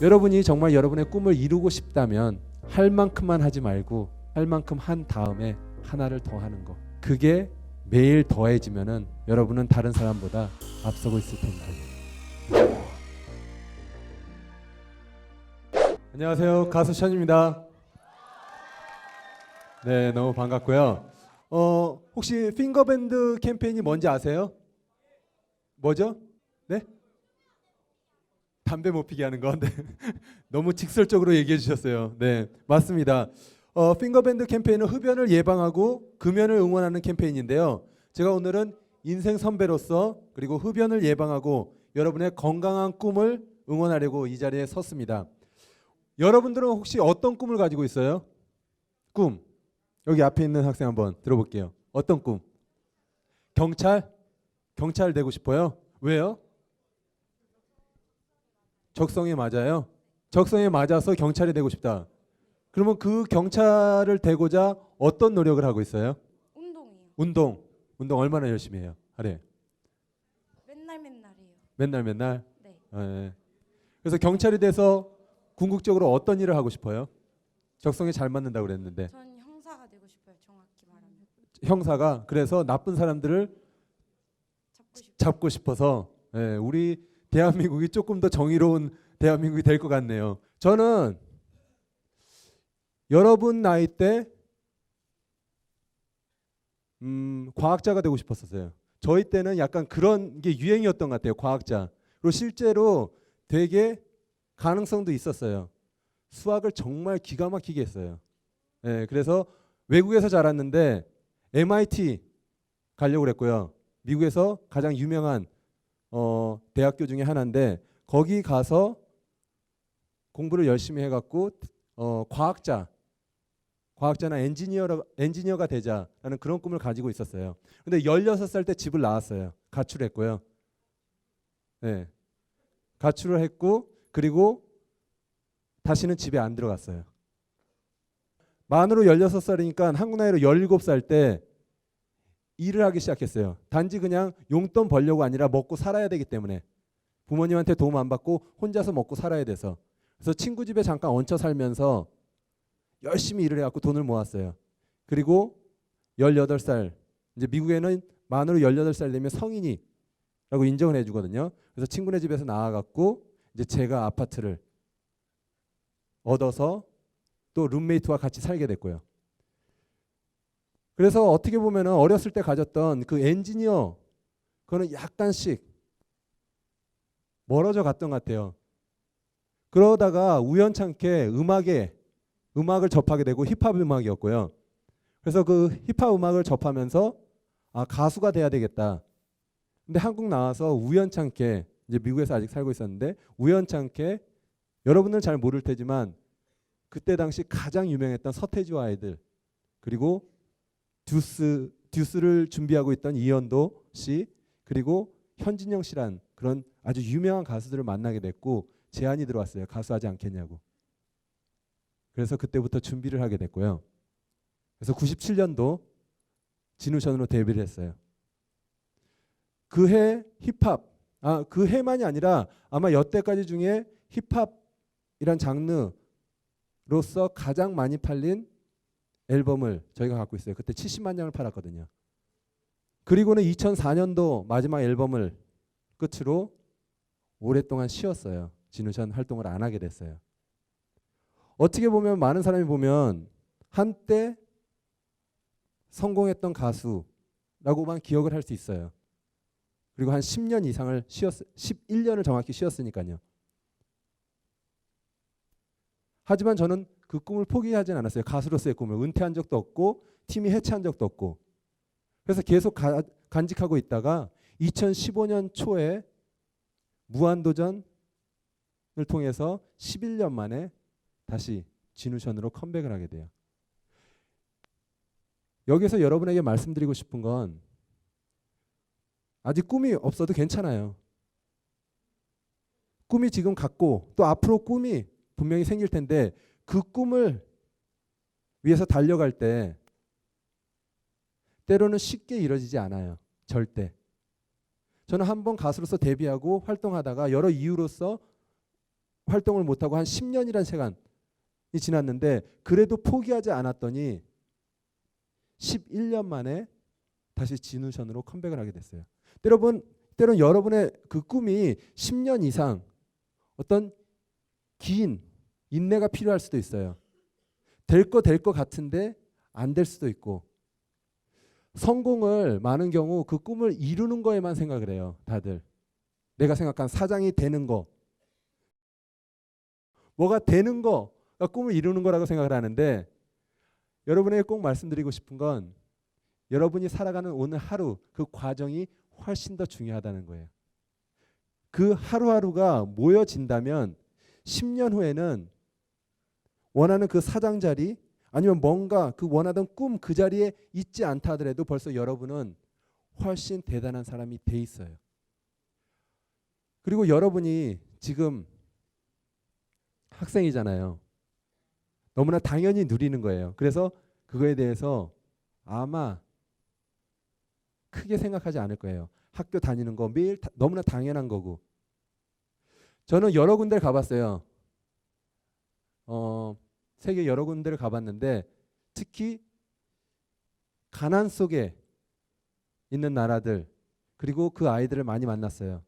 여러분이 정말 여러분의 꿈을 이루고 싶다면 할 만큼만 하지 말고 할 만큼 한 다음에 하나를 더 하는 거. 그게 매일 더해지면은 여러분은 다른 사람보다 앞서고 있을 텐데. 안녕하세요. 가수 션입니다. 네, 너무 반갑고요. 어, 혹시 핑거밴드 캠페인이 뭔지 아세요? 뭐죠? 네? 담배 못 피게 하는 거. 네. 너무 직설적으로 얘기해 주셨어요. 네, 맞습니다. 어, 핑거밴드 캠페인은 흡연을 예방하고 금연을 응원하는 캠페인인데요. 제가 오늘은 인생 선배로서 그리고 흡연을 예방하고 여러분의 건강한 꿈을 응원하려고 이 자리에 섰습니다. 여러분들은 혹시 어떤 꿈을 가지고 있어요? 꿈. 여기 앞에 있는 학생 한번 들어볼게요. 어떤 꿈? 경찰? 경찰 되고 싶어요? 왜요? 적성에 맞아요. 적성에 맞아서 경찰이 되고 싶다. 그러면 그 경찰을 되고자 어떤 노력을 하고 있어요? 운동이요. 운동. 운동 얼마나 열심히 해요? 하루에. 맨날 맨날이에요. 맨날 맨날. 네. 예. 그래서 경찰이 돼서 궁극적으로 어떤 일을 하고 싶어요? 적성에 잘 맞는다고 그랬는데 전 형사가 되고 싶어요. 정확히 말하면. 형사가 그래서 나쁜 사람들을 잡고 싶어요. 잡고 싶어서 예, 우리 대한민국이 조금 더 정의로운 대한민국이 될 것 같네요. 저는 여러분 나이 때 음, 과학자가 되고 싶었었어요. 저희 때는 약간 그런 게 유행이었던 것 같아요. 과학자. 그리고 실제로 되게 가능성도 있었어요. 수학을 정말 기가 막히게 했어요. 예, 그래서 외국에서 자랐는데 MIT 가려고 그랬고요. 미국에서 가장 유명한 어, 대학교 중에 하나인데 거기 가서 공부를 열심히 해갖고 어, 과학자, 과학자나 엔지니어 엔지니어가 되자라는 그런 꿈을 가지고 있었어요. 근데 16살 때 집을 나왔어요. 가출했고요. 네. 가출을 했고 그리고 다시는 집에 안 들어갔어요. 만으로 16살이니까 한국 나이로 17살 때 일을 하기 시작했어요. 단지 그냥 용돈 벌려고 아니라 먹고 살아야 되기 때문에 부모님한테 도움 안 받고 혼자서 먹고 살아야 돼서 그래서 친구 집에 잠깐 얹혀 살면서 열심히 일을 해갖고 돈을 모았어요. 그리고 18살 이제 미국에는 만으로 18살 되면 성인이라고 인정을 해주거든요. 그래서 친구네 집에서 나와갖고 이제 제가 아파트를 얻어서 또 룸메이트와 같이 살게 됐고요. 그래서 어떻게 보면은 어렸을 때 가졌던 그 엔지니어 그거는 약간씩 멀어져 갔던 것 같아요. 그러다가 우연찮게 음악에 음악을 접하게 되고 힙합 음악이었고요. 그래서 그 힙합 음악을 접하면서 아 가수가 돼야 되겠다. 근데 한국 나와서 우연찮게 이제 미국에서 아직 살고 있었는데 우연찮게 여러분들은 잘 모를 테지만 그때 당시 가장 유명했던 서태지와 아이들 그리고 듀스 듀스를 준비하고 있던 이현도 씨 그리고 현진영 씨란 그런 아주 유명한 가수들을 만나게 됐고 제안이 들어왔어요. 가수하지 않겠냐고. 그래서 그때부터 준비를 하게 됐고요. 그래서 97년도 진우션으로 데뷔를 했어요. 그 해 힙합 아 그 해만이 아니라 아마 여태까지 중에 힙합이란 장르로서 가장 많이 팔린 앨범을 저희가 갖고 있어요. 그때 70만 장을 팔았거든요. 그리고는 2004년도 마지막 앨범을 끝으로 오랫동안 쉬었어요. 진우션 활동을 안 하게 됐어요. 어떻게 보면 많은 사람이 보면 한때 성공했던 가수라고만 기억을 할 수 있어요. 그리고 한 10년 이상을 쉬었 11년을 정확히 쉬었으니까요. 하지만 저는 그 꿈을 포기하진 않았어요. 가수로서의 꿈을 은퇴한 적도 없고 팀이 해체한 적도 없고 그래서 계속 가, 간직하고 있다가 2015년 초에 무한도전을 통해서 11년 만에 다시 진우션으로 컴백을 하게 돼요. 여기서 여러분에게 말씀드리고 싶은 건 아직 꿈이 없어도 괜찮아요. 꿈이 지금 갖고 또 앞으로 꿈이 분명히 생길 텐데 그 꿈을 위해서 달려갈 때 때로는 쉽게 이루어지지 않아요. 절대. 저는 한 번 가수로서 데뷔하고 활동하다가 여러 이유로서 활동을 못하고 한 10년이란 시간이 지났는데 그래도 포기하지 않았더니 11년 만에 다시 진우션으로 컴백을 하게 됐어요. 여러분, 때론 여러분의 그 꿈이 10년 이상 어떤 긴 인내가 필요할 수도 있어요. 될 거 될 거 같은데 안 될 수도 있고 성공을 많은 경우 그 꿈을 이루는 거에만 생각을 해요. 다들 내가 생각한 사장이 되는 거 뭐가 되는 거가 꿈을 이루는 거라고 생각을 하는데 여러분에게 꼭 말씀드리고 싶은 건 여러분이 살아가는 오늘 하루 그 과정이 훨씬 더 중요하다는 거예요. 그 하루하루가 모여진다면 10년 후에는 원하는 그 사장 자리 아니면 뭔가 그 원하던 꿈 그 자리에 있지 않다 하더라도 벌써 여러분은 훨씬 대단한 사람이 돼 있어요. 그리고 여러분이 지금 학생이잖아요. 너무나 당연히 누리는 거예요. 그래서 그거에 대해서 아마 크게 생각하지 않을 거예요. 학교 다니는 거 매일 다- 너무나 당연한 거고. 저는 여러 군데를 가봤어요. 어, 세계 여러 군데를 가봤는데 특히 가난 속에 있는 나라들 그리고 그 아이들을 많이 만났어요.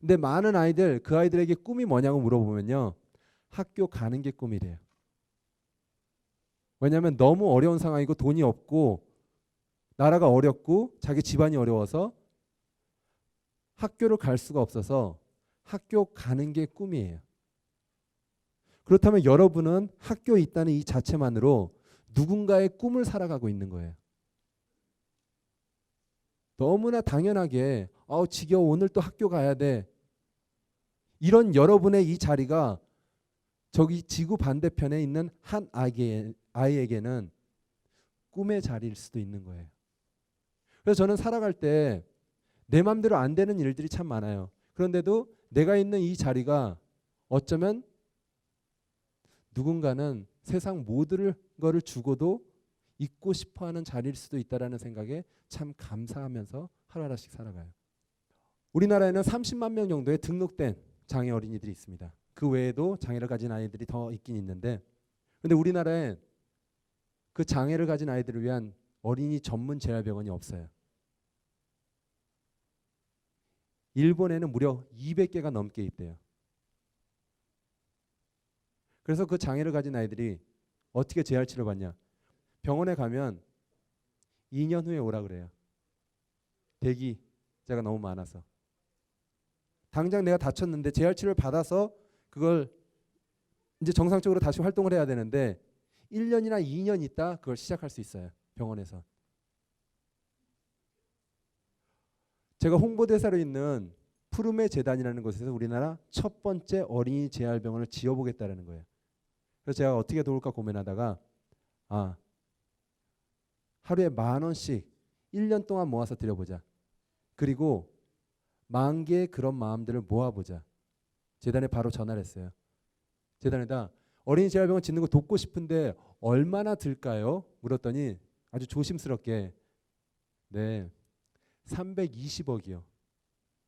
근데 많은 아이들 그 아이들에게 꿈이 뭐냐고 물어보면요. 학교 가는 게 꿈이래요. 왜냐하면 너무 어려운 상황이고 돈이 없고 나라가 어렵고 자기 집안이 어려워서 학교를 갈 수가 없어서 학교 가는 게 꿈이에요. 그렇다면 여러분은 학교에 있다는 이 자체만으로 누군가의 꿈을 살아가고 있는 거예요. 너무나 당연하게 아우 지겨워 오늘 또 학교 가야 돼. 이런 여러분의 이 자리가 저기 지구 반대편에 있는 한 아이에게, 아이에게는 꿈의 자리일 수도 있는 거예요. 그래서 저는 살아갈 때 내 맘대로 안 되는 일들이 참 많아요. 그런데도 내가 있는 이 자리가 어쩌면 누군가는 세상 모든 거를 주고도 있고 싶어하는 자리일 수도 있다라는 생각에 참 감사하면서 하루하루씩 살아가요. 우리나라에는 30만 명 정도의 등록된 장애 어린이들이 있습니다. 그 외에도 장애를 가진 아이들이 더 있긴 있는데, 근데 우리나라에 그 장애를 가진 아이들을 위한 어린이 전문 재활병원이 없어요. 일본에는 무려 200개가 넘게 있대요. 그래서 그 장애를 가진 아이들이 어떻게 재활 치료 받냐? 병원에 가면 2년 후에 오라 그래요. 대기자가 너무 많아서. 당장 내가 다쳤는데 재활 치료를 받아서 그걸 이제 정상적으로 다시 활동을 해야 되는데 1년이나 2년 있다 그걸 시작할 수 있어요. 병원에서. 제가 홍보대사로 있는 푸르메 재단이라는 곳에서 우리나라 첫 번째 어린이 재활병원을 지어보겠다라는 거예요. 그래서 제가 어떻게 도울까 고민하다가 아 하루에 만 원씩 1년 동안 모아서 드려보자. 그리고 만 개의 그런 마음들을 모아보자. 재단에 바로 전화를 했어요. 재단에다 어린이 재활병원 짓는 거 돕고 싶은데 얼마나 들까요? 물었더니 아주 조심스럽게 네 320억이요.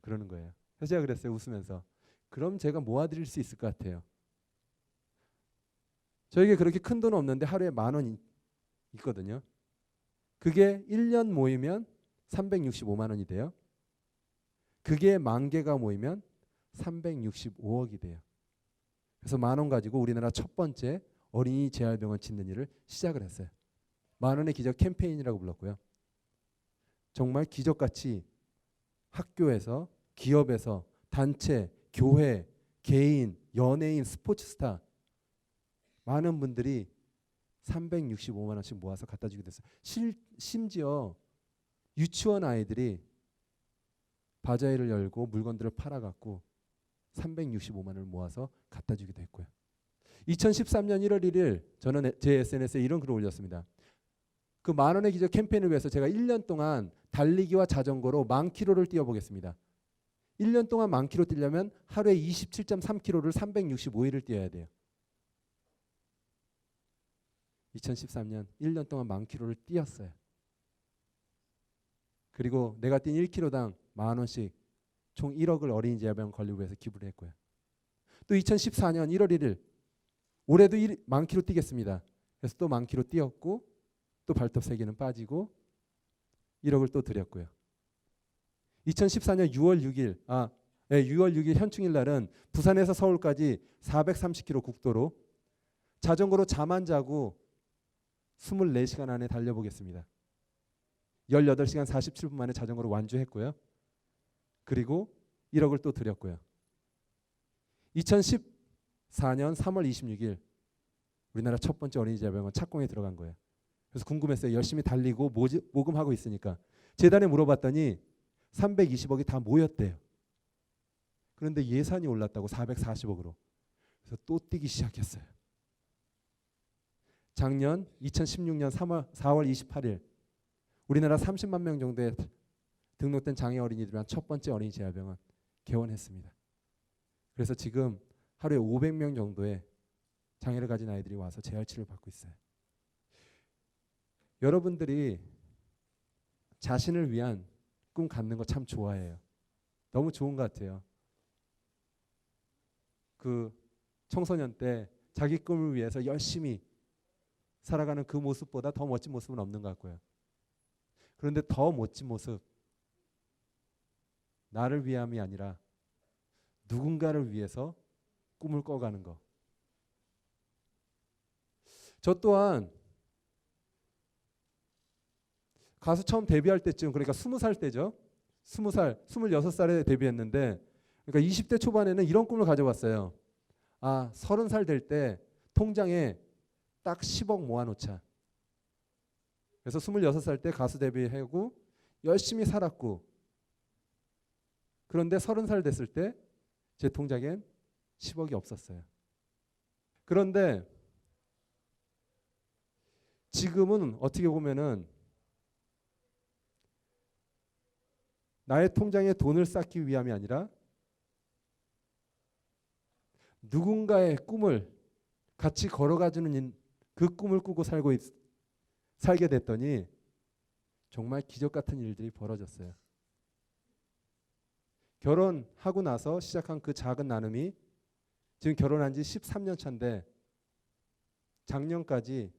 그러는 거예요. 그래서 제가 그랬어요 웃으면서 그럼 제가 모아드릴 수 있을 것 같아요. 저에게 그렇게 큰 돈은 없는데 하루에 만 원 있거든요. 그게 1년 모이면 365만 원이 돼요. 그게 만 개가 모이면 365억이 돼요. 그래서 만 원 가지고 우리나라 첫 번째 어린이 재활병원 짓는 일을 시작을 했어요. 만 원의 기적 캠페인이라고 불렀고요. 정말 기적같이 학교에서 기업에서 단체, 교회, 개인, 연예인, 스포츠 스타 많은 분들이 365만 원씩 모아서 갖다 주게 됐어요. 실, 심지어 유치원 아이들이 바자회를 열고 물건들을 팔아 갖고 365만 원을 모아서 갖다 주기도 했고요. 2013년 1월 1일 저는 제 SNS에 이런 글을 올렸습니다. 그 만 원의 기적 캠페인을 위해서 제가 1년 동안 달리기와 자전거로 만 킬로를 뛰어보겠습니다. 1년 동안 만 킬로 뛰려면 하루에 27.3 킬로를 365일을 뛰어야 돼요. 2013년 1년 동안 만 킬로를 뛰었어요. 그리고 내가 뛴 1킬로당 만 원씩 총 1억을 어린이 건립을 위해서 기부를 했고요. 또또 2014년 1월 1일 올해도 일, 만 킬로 뛰겠습니다. 그래서 또 만 킬로 뛰었고 또 발톱 3개는 빠지고 1억을 또 드렸고요. 2014년 6월 6일 아 네, 6월 6일 현충일 날은 부산에서 서울까지 430km 국도로 자전거로 잠 안 자고 24시간 안에 달려보겠습니다. 18시간 47분 만에 자전거로 완주했고요. 그리고 1억을 또 드렸고요. 2014년 3월 26일 우리나라 첫 번째 어린이집 야병원 착공에 들어간 거예요. 그래서 궁금했어요. 열심히 달리고 모지, 모금하고 있으니까 재단에 물어봤더니 320억이 다 모였대요. 그런데 예산이 올랐다고 440억으로. 그래서 또 뛰기 시작했어요. 작년 2016년 3월 4월 28일 우리나라 30만 명 정도의 등록된 장애 어린이들 위한 첫 번째 어린이 재활병원 개원했습니다. 그래서 지금 하루에 500명 정도의 장애를 가진 아이들이 와서 재활 치료를 받고 있어요. 여러분들이 자신을 위한 꿈 갖는 거 참 좋아해요. 너무 좋은 것 같아요. 그 청소년 때 자기 꿈을 위해서 열심히 살아가는 그 모습보다 더 멋진 모습은 없는 것 같고요. 그런데 더 멋진 모습, 나를 위함이 아니라 누군가를 위해서 꿈을 꿔가는 거. 저 또한 가수 처음 데뷔할 때쯤 그러니까 스무 살 때죠. 스무 살, 스물여섯 살에 데뷔했는데 그러니까 20대 초반에는 이런 꿈을 가져봤어요. 아, 서른 살 될 때 통장에 딱 10억 모아놓자. 그래서 26살 때 가수 데뷔하고 열심히 살았고 그런데 30살 됐을 때 제 통장엔 10억이 없었어요. 그런데 지금은 어떻게 보면은 나의 통장에 돈을 쌓기 위함이 아니라 누군가의 꿈을 같이 걸어가주는 인- 그 꿈을 꾸고 살고 있, 살게 됐더니 정말 기적 같은 일들이 벌어졌어요. 결혼하고 나서 시작한 그 작은 나눔이 지금 결혼한 지 13년 차인데 작년까지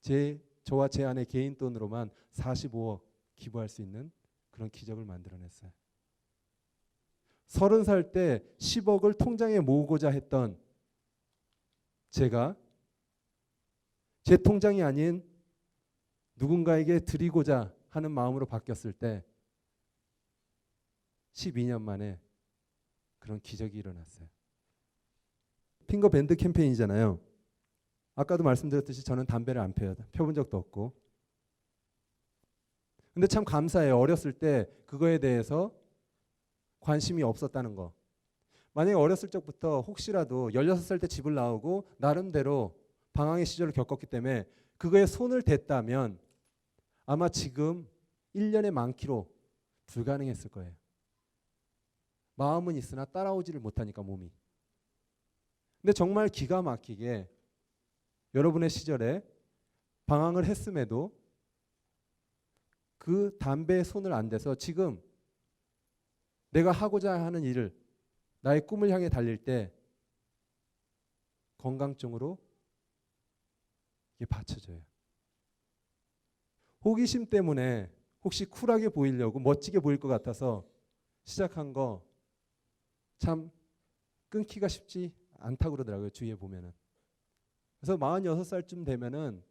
제 저와 제 아내 개인 돈으로만 45억 기부할 수 있는 그런 기적을 만들어냈어요. 서른 살 때 10억을 통장에 모으고자 했던 제가 제 통장이 아닌 누군가에게 드리고자 하는 마음으로 바뀌었을 때 12년 만에 그런 기적이 일어났어요. 핑거 밴드 캠페인이잖아요. 아까도 말씀드렸듯이 저는 담배를 안 펴요. 펴본 적도 없고. 근데 참 감사해요. 어렸을 때 그거에 대해서 관심이 없었다는 거. 만약에 어렸을 적부터 혹시라도 16살 때 집을 나오고 나름대로 방황의 시절을 겪었기 때문에 그거에 손을 댔다면 아마 지금 1년에 만 킬로 불가능했을 거예요. 마음은 있으나 따라오지를 못하니까 몸이. 근데 정말 기가 막히게 여러분의 시절에 방황을 했음에도 그 담배에 손을 안 대서 지금 내가 하고자 하는 일을 나의 꿈을 향해 달릴 때 건강증으로 이게 받쳐져요. 호기심 때문에 혹시 쿨하게 보이려고 멋지게 보일 것 같아서 시작한 거 참 끊기가 쉽지 않다고 그러더라고요. 주위에 보면은. 그래서 46살쯤 되면은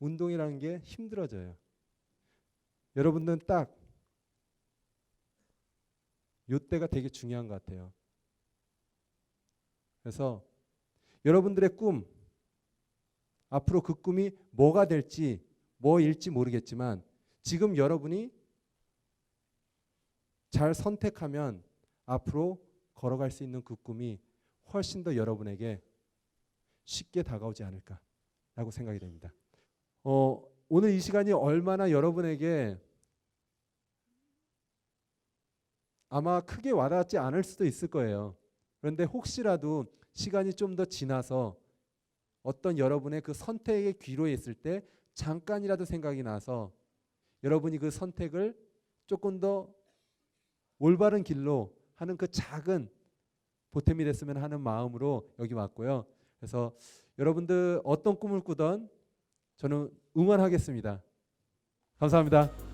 운동이라는 게 힘들어져요. 여러분들은 딱 요때가 되게 중요한 것 같아요. 그래서 여러분들의 꿈 앞으로 그 꿈이 뭐가 될지 뭐일지 모르겠지만 지금 여러분이 잘 선택하면 앞으로 걸어갈 수 있는 그 꿈이 훨씬 더 여러분에게 쉽게 다가오지 않을까라고 생각이 됩니다. 어, 오늘 이 시간이 얼마나 여러분에게 아마 크게 와닿지 않을 수도 있을 거예요. 그런데 혹시라도 시간이 좀 더 지나서 어떤 여러분의 그 선택의 귀로에 있을 때 잠깐이라도 생각이 나서 여러분이 그 선택을 조금 더 올바른 길로 하는 그 작은 보탬이 됐으면 하는 마음으로 여기 왔고요. 그래서 여러분들 어떤 꿈을 꾸던 저는 응원하겠습니다. 감사합니다.